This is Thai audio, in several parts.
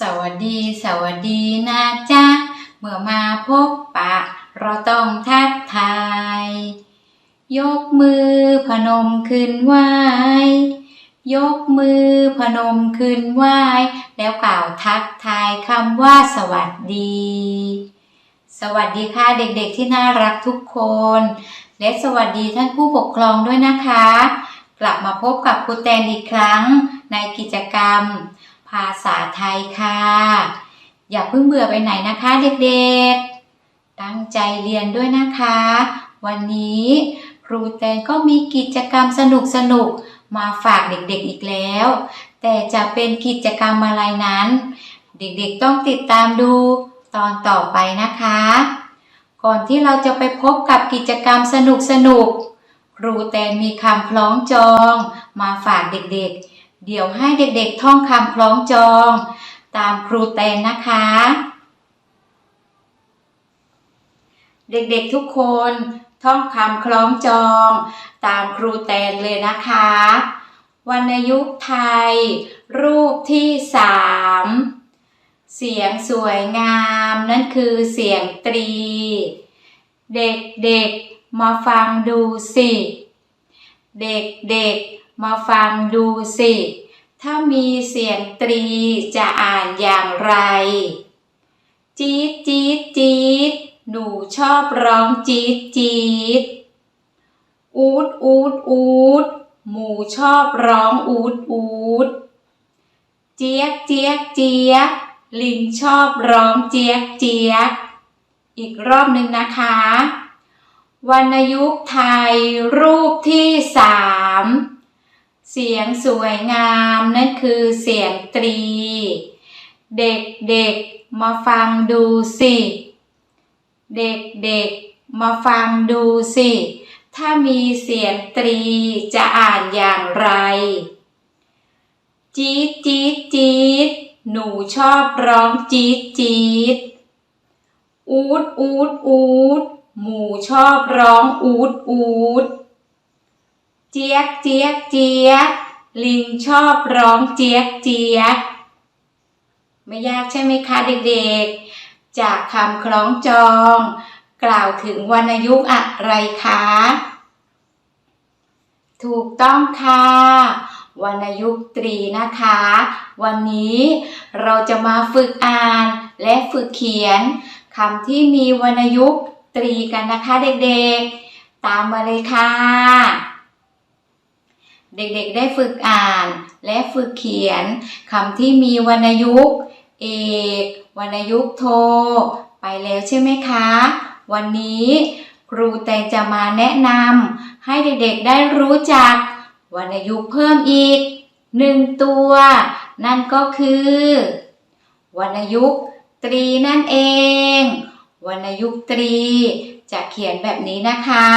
สวัสดีสวัสดีนะจ๊ะ เมื่อมาพบปะ เราต้องทักทาย ยกมือพนมขึ้นไหวยกมือพนมขึ้นไหวแล้วกล่าวทักทายคำว่าสวัสดี สวัสดีค่ะเด็กๆที่น่ารักทุกคน และสวัสดีท่านผู้ปกครองด้วยนะคะ กลับมาพบกับครูแตนอีกครั้งในกิจกรรม ภาษาไทยค่ะ อย่าเพิ่งเบื่อไปไหนนะคะเด็กๆ ตั้งใจเรียนด้วยนะคะ วันนี้ครูแตนก็มีกิจกรรมสนุกๆมาฝากเด็กๆอีกแล้ว แต่จะเป็นกิจกรรมอะไรนั้น เด็กๆต้องติดตามดูตอนต่อไปนะคะ ก่อนที่เราจะไปพบกับกิจกรรมสนุกๆครูแตนมีคำคล้องจองมาฝากเด็กๆ เดี๋ยวให้เด็กๆท่องคำคล้องจองตามครูแตนนะคะ เด็กๆทุกคนท่องคำคล้องจองตามครูแตนเลยนะคะ วรรณยุกต์ไทย รูปที่สามเสียงสวยงามนั่นคือเสียงตรี เด็กๆมาฟังดูสิ เด็กๆ มาฟังดูสิ ถ้ามีเสียงตรีจะอ่านอย่างไร จี๊ดจี๊ดจี๊ดหนูชอบร้องจี๊ดจี๊ดอูดอูดอูดหมูชอบร้องอูดอูดเจี๊ยกเจี๊ยกเจี๊ยกลิงชอบร้องเจี๊ยกเจี๊ยกอีกรอบหนึ่งนะคะ วรรณยุกต์ไทยรูปที่สาม เสียงสวยงามนั่นคือเสียงตรี เด็กๆมาฟังดูสิ เด็กๆมาฟังดูสิ ถ้ามีเสียงตรีจะอ่านอย่างไร จี๊ดจี๊ดจี๊ดหนูชอบร้องจี๊ดจี๊ดอูดอูดอูดหมูชอบร้องอูดอูด เจี๊ยกเจี๊ยกเจี๊ยกลิงชอบร้องเจี๊ยกเจี๊ยกไม่ยากใช่ไหมคะเด็กๆ จากคำคล้องจอง กล่าวถึงวรรณยุกต์อะไรคะ ถูกต้องค่ะ วรรณยุกต์ตรีนะคะ วันนี้เราจะมาฝึกอ่านและฝึกเขียนคำที่มีวรรณยุกต์ตรีกันนะคะเด็กๆ ตามมาเลยค่ะ เด็กๆได้ฝึกอ่านและฝึกเขียนคำที่มีวรรณยุกต์เอกวรรณยุกต์โท ไปแล้วใช่ไหมคะ วันนี้ครูแตงจะมาแนะนำให้เด็กๆได้รู้จักวรรณยุกต์เพิ่มอีกหนึ่งตัว นั่นก็คือ วรรณยุกต์ตรีนั่นเอง วรรณยุกต์ตรีจะเขียนแบบนี้นะคะ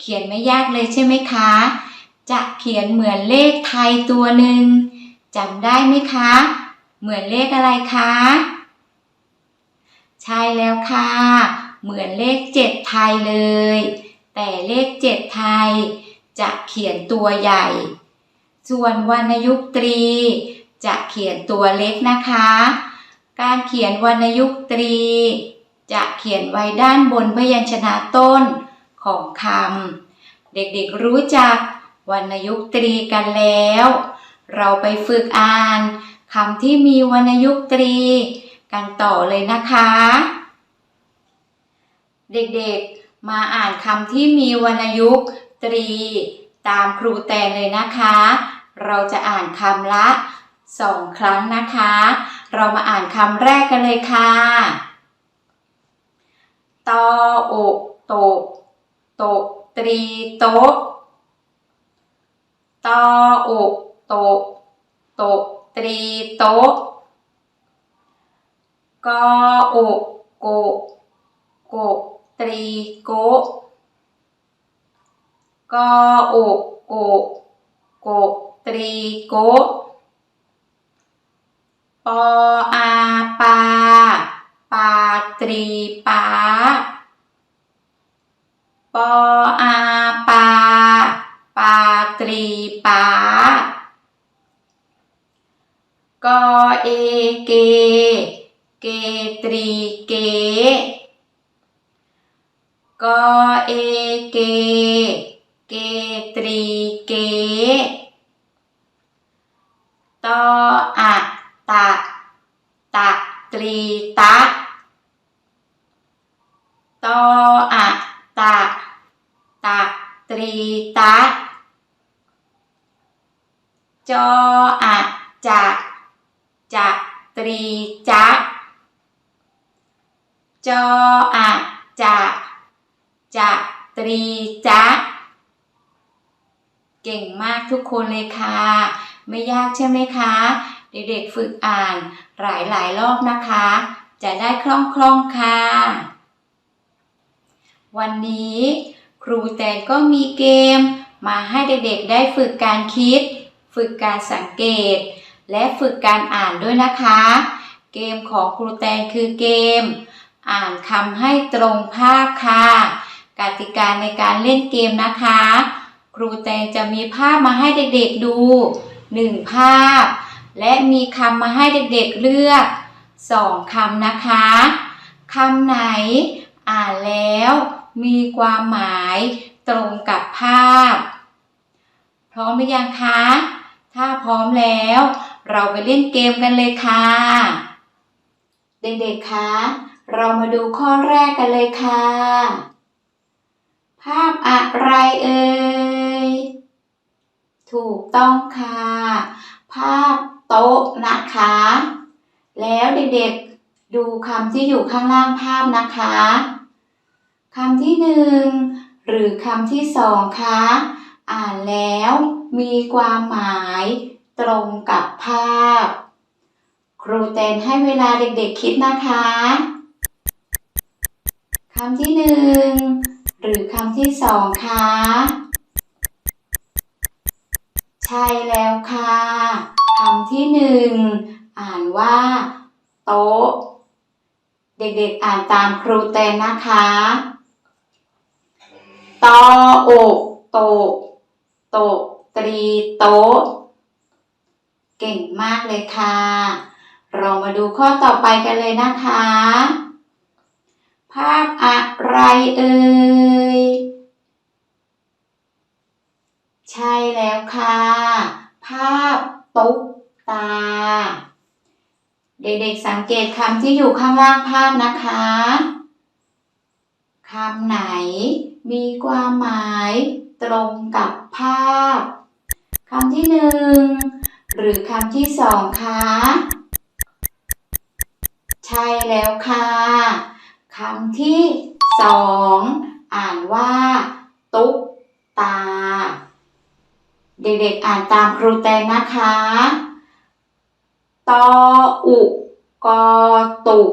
เขียนไม่ยากเลยใช่ไหมคะ จะเขียนเหมือนเลขไทยตัวหนึ่งจำได้ไหมคะ เหมือนเลขอะไรคะ ใช่แล้วค่ะ เหมือนเลขเจ็ดไทยเลย แต่เลขเจ็ดไทย จะเขียนตัวใหญ่ ส่วนวรรณยุกต์ตรี จะเขียนตัวเล็กนะคะ การเขียนวรรณยุกต์ตรี จะเขียนไว้ด้านบนพยัญชนะต้น ของคำ เด็กๆรู้จักวรรณยุกต์ตรีกันแล้ว เราไปฝึกอ่านคำที่มีวรรณยุกต์ตรีกันต่อเลยนะคะ เด็กๆมาอ่านคำที่มีวรรณยุกต์ตรี ตามครูแตนเลยนะคะ เราจะอ่านคำละสองครั้งนะคะ เรามาอ่านคำแรกกันเลยค่ะ ตออกโตะ ตะตรีโต๊ะตออกโตะโตะตรีโต๊ะกออกโกะโกะตรีโกะกออกโกะโกะตรีโกะปออาปาปาตรีปา ปออาปาปาตรีปากอเอเก เกตรีเกกอเอเก เกตรีเกตออะตะตะตรีตะตออะตะ ตะ ตรี ตะ จออะจะจะตรีจะจออะจะจะตรีจะเก่งมากทุกคนเลยค่ะ ไม่ยากใช่ไหมคะ เด็กๆฝึกอ่านหลายหลายๆรอบนะคะ จะได้คล่องคล่องๆค่ะ วันนี้ ครูแตนก็มีเกม มาให้เด็กๆได้ฝึกการคิด ฝึกการสังเกต และฝึกการอ่านด้วยนะคะ เกมของครูแตนคือเกม อ่านคำให้ตรงภาพค่ะกติกาในการเล่นเกมนะคะ ครูแตงจะมีภาพมาให้เด็กๆดูหนึ่งภาพ และมีคำมาให้เด็กๆเลือกสองคำนะคะคำไหน อ่านแล้ว มีความหมายตรงกับภาพ พร้อมหรือยังคะ ถ้าพร้อมแล้ว เราไปเล่นเกมกันเลยค่ะ เด็กๆคะเรามาดูข้อแรกกันเลยค่ะ ภาพอะไรเอ่ย ถูกต้องค่ะ ภาพโต๊ะนะคะ แล้วเด็กๆดูคำที่อยู่ข้างล่างภาพนะคะ คำที่หนึ่งหรือคำที่สองคะ อ่านแล้วมีความหมายตรงกับภาพ ครูเตนให้เวลาเด็กๆคิดนะคะคำที่หนึ่งหรือคำที่สองคะใช่แล้วค่ะคำที่หนึ่งอ่านว่า โต๊ะ เด็กๆอ่านตามครูเตนนะคะ ตอโอกโตโตตรีโตเก่งมากเลยค่ะ เรามาดูข้อต่อไปกันเลยนะคะ ภาพอะไรเอ่ย ใช่แล้วค่ะ ภาพตุ๊กตา เด็กๆสังเกตคำที่อยู่ข้างล่างภาพนะคะ คำไหนมีความหมายตรงกับภาพ คำที่หนึ่งหรือคำที่สองคะใช่แล้วค่ะคำที่สองอ่านว่า ตุ๊กตา เด็กๆอ่านตามครูแตนนะคะ ตออุกอตุก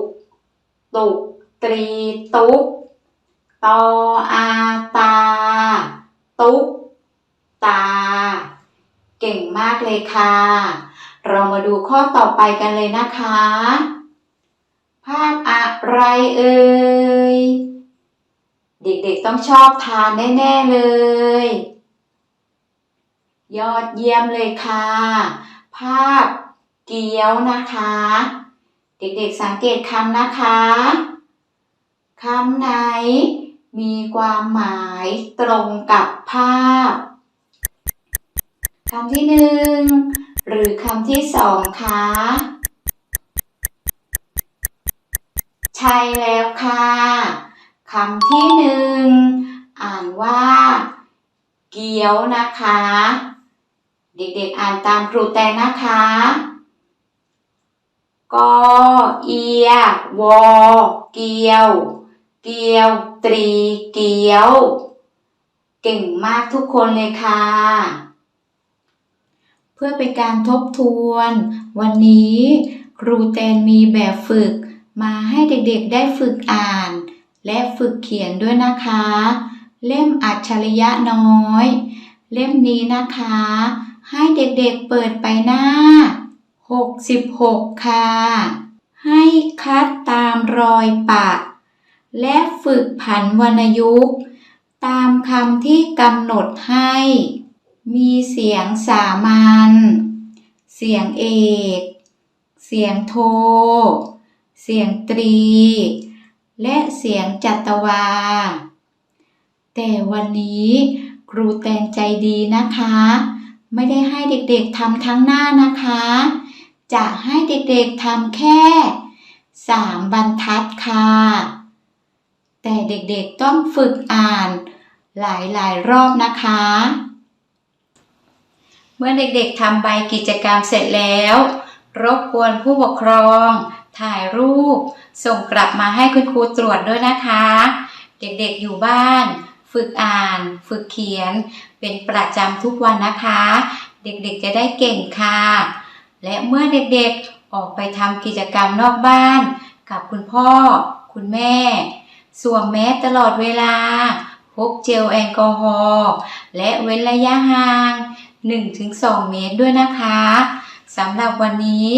ตุกตรี ตุก ตออาตา ตุกตา เก่งมากเลยค่ะ เรามาดูข้อต่อไปกันเลยนะคะ ภาพอะไรเอ่ย เด็กๆต้องชอบทานแน่ ๆ เลย ยอดเยี่ยมเลยค่ะ ภาพเกี๊ยวนะคะ เด็กๆสังเกตคำนะคะคำไหน มีความหมายตรงกับภาพคำที่หนึ่งหรือคำที่สองคะใช่แล้วค่ะคำที่หนึ่งอ่านว่า เกี๊ยวนะคะ เด็กๆอ่านตามครูแตงนะคะกอเอียวอเกียว เกียว ตรี เกียว เก่งมากทุกคนเลยค่ะ เพื่อเป็นการทบทวน วันนี้ครูแตนมีแบบฝึกมาให้เด็กๆได้ฝึกอ่าน และฝึกเขียนด้วยนะคะ เล่มอัจฉริยะน้อย เล่มนี้นะคะ ให้เด็กๆเปิดไปหน้า 66 ค่ะ ให้คัดตามรอยปะ และฝึกผันวรรณยุกต์ ตามคำที่กำหนดให้ มีเสียงสามัญ เสียงเอก เสียงโท เสียงตรี และเสียงจัตวา แต่วันนี้ครูแตงใจดีนะคะ ไม่ได้ให้เด็กๆทำทั้งหน้านะคะ จะให้เด็กๆทำแค่สามบรรทัดค่ะ แต่เด็กๆต้องฝึกอ่านหลายๆ รอบนะคะ เมื่อเด็กๆทำใบกิจกรรมเสร็จแล้ว รบกวนผู้ปกครอง ถ่ายรูป ส่งกลับมาให้คุณครูตรวจด้วยนะคะ เด็กๆอยู่บ้าน ฝึกอ่าน ฝึกเขียน เป็นประจำทุกวันนะคะ เด็กๆจะได้เก่งค่ะ และเมื่อเด็กๆออกไปทำกิจกรรมนอกบ้าน กับคุณพ่อ คุณแม่ สวมแมสตลอดเวลา พกเจลแอลกอฮอล์และเว้นระยะห่าง 1-2 เมตรด้วยนะคะสำหรับวันนี้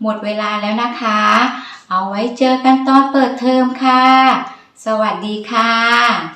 หมดเวลาแล้วนะคะ เอาไว้เจอกันตอนเปิดเทอมค่ะ สวัสดีค่ะ